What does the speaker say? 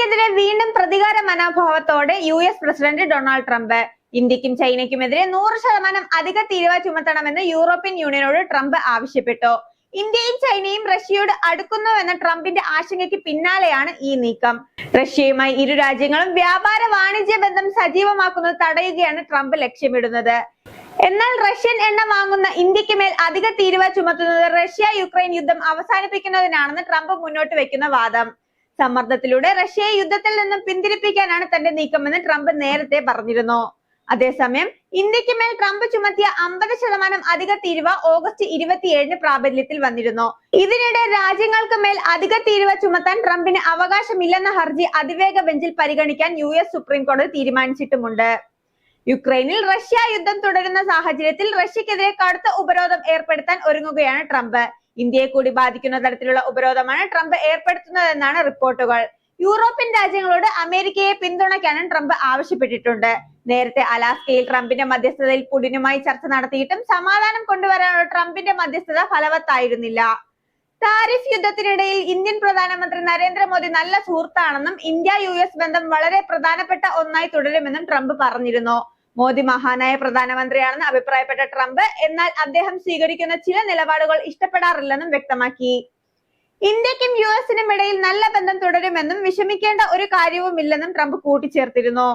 ഇന്ത്യക്കെതിരെ വീണ്ടും പ്രതികാര മനോഭാവത്തോടെ U S president Donald Trump. ഇന്ത്യക്കും ചൈനയ്ക്കുമെതിരെ നൂറ് ശതമാനം അധിക തീരുവ ചുമത്തണമെന്ന് യൂറോപ്യൻ യൂണിയനോട് ട്രംപ് ആവശ്യപ്പെട്ടു. ഇന്ത്യയും ചൈനയും റഷ്യയോട് അടുക്കുന്നുവെന്ന ട്രംപിന്റെ ആശങ്കയ്ക്ക് പിന്നാലെയാണ് ഈ നീക്കം. റഷ്യയുമായി ഇരു രാജ്യങ്ങളും വ്യാപാര വാണിജ്യ ബന്ധം സജീവമാക്കുന്നത് തടയുകയാണ് ട്രംപ് ലക്ഷ്യമിടുന്നത്. എന്നാൽ റഷ്യൻ എണ്ണ വാങ്ങുന്ന ഇന്ത്യയ്ക്ക് മേൽ അധിക തീരുവ ചുമത്തുന്നത് റഷ്യ യുക്രൈൻ യുദ്ധം അവസാനിപ്പിക്കുന്നതിനാണെന്ന് ട്രംപ് മുന്നോട്ട് വെക്കുന്ന വാദം. സമ്മർദ്ദത്തിലൂടെ റഷ്യയെ യുദ്ധത്തിൽ നിന്നും പിന്തിരിപ്പിക്കാനാണ് തന്റെ നീക്കമെന്ന് ട്രംപ് നേരത്തെ പറഞ്ഞിരുന്നു. അതേസമയം ഇന്ത്യയ്ക്ക് മേൽ ട്രംപ് ചുമത്തിയ അമ്പത് ശതമാനം അധിക തീരുവ ഓഗസ്റ്റ് ഇരുപത്തിയേഴിന് പ്രാബല്യത്തിൽ വന്നിരുന്നു. ഇതിനിടെ രാജ്യങ്ങൾക്ക് മേൽ അധിക തീരുവ ചുമത്താൻ ട്രംപിന് അവകാശമില്ലെന്ന ഹർജി അതിവേഗ ബെഞ്ചിൽ പരിഗണിക്കാൻ യു എസ് സുപ്രീം കോടതി തീരുമാനിച്ചിട്ടുമുണ്ട്. യുക്രൈനിൽ റഷ്യ യുദ്ധം തുടരുന്ന സാഹചര്യത്തിൽ റഷ്യക്കെതിരെ കടുത്ത ഉപരോധം ഏർപ്പെടുത്താൻ ഒരുങ്ങുകയാണ് ട്രംപ്. ഇന്ത്യയെ കൂടി ബാധിക്കുന്ന തരത്തിലുള്ള ഉപരോധമാണ് ട്രംപ് ഏർപ്പെടുത്തുന്നതെന്നാണ് റിപ്പോർട്ടുകൾ. യൂറോപ്യൻ രാജ്യങ്ങളോട് അമേരിക്കയെ പിന്തുണയ്ക്കാനും ട്രംപ് ആവശ്യപ്പെട്ടിട്ടുണ്ട്. നേരത്തെ അലാസ്കയിൽ ട്രംപിന്റെ മധ്യസ്ഥതയിൽ പുടിനുമായി ചർച്ച നടത്തിയിട്ടും സമാധാനം കൊണ്ടുവരാനുള്ള ട്രംപിന്റെ മധ്യസ്ഥത ഫലവത്തായിരുന്നില്ല. താരിഫ് യുദ്ധത്തിനിടയിൽ ഇന്ത്യൻ പ്രധാനമന്ത്രി നരേന്ദ്രമോദി നല്ല സുഹൃത്താണെന്നും ഇന്ത്യ യു എസ് ബന്ധം വളരെ പ്രധാനപ്പെട്ട ഒന്നായി തുടരുമെന്നും ട്രംപ് പറഞ്ഞിരുന്നു. മോദി മഹാനായ പ്രധാനമന്ത്രിയാണെന്ന് അഭിപ്രായപ്പെട്ട ട്രംപ് എന്നാൽ അദ്ദേഹം സ്വീകരിക്കുന്ന ചില നിലപാടുകൾ ഇഷ്ടപ്പെടാറില്ലെന്നും വ്യക്തമാക്കി. ഇന്ത്യക്കും യു എസിനും ഇടയിൽ നല്ല ബന്ധം തുടരുമെന്നും വിഷമിക്കേണ്ട ഒരു കാര്യവുമില്ലെന്നും ട്രംപ് കൂട്ടിച്ചേർത്തിരുന്നു.